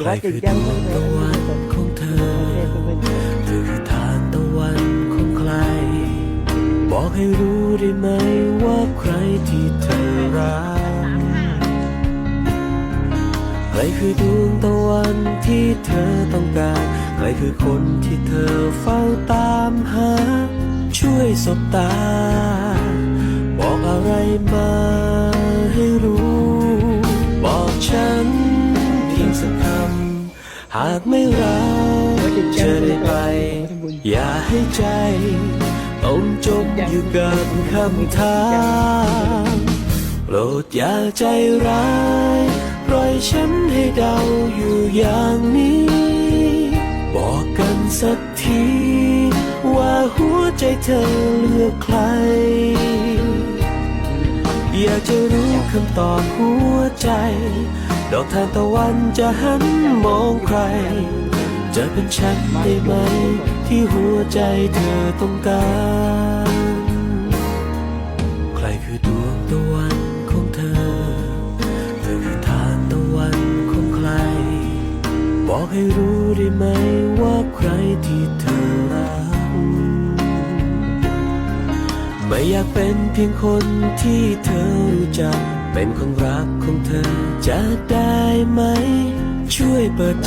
ใครคือดวงตะวันของเธอเธอคือทานตะวันของใคร บอกให้รู้ได้ไหมว่าใครที่เธอรักใครคือดวงตะวันที่เธอต้องการ ใครคือคนที่เธอเฝ้าตามหา ช่วยสบตา บอกอะไรมาให้รู้ บอกฉันเพียงสักคำ หากไม่รักเธอได้ไป อย่าให้ใจต้องจมอยู่กับคำถามโปรดอย่าใจร้ายปล่อยฉันให้เดาอยู่อย่างนี้ บอกกันสักที ว่าหัวใจเธอเลือกใคร อยากจะรู้คำตอบหัวใจ ดอกทานตะวันจะหันมองใคร จะเป็นฉันได้ไหม ที่หัวใจเธอต้องการ ใครคือดวงตะวันของเธอ เธอคือทานตะวันของใคร บอกให้รู้ได้ไหมว่าใครที่เธอรัก ไม่อยากเป็นเพียงคนที่เธอรู้จัก เป็นคนรักของเธอจะได้ไหม ช่วยเปิด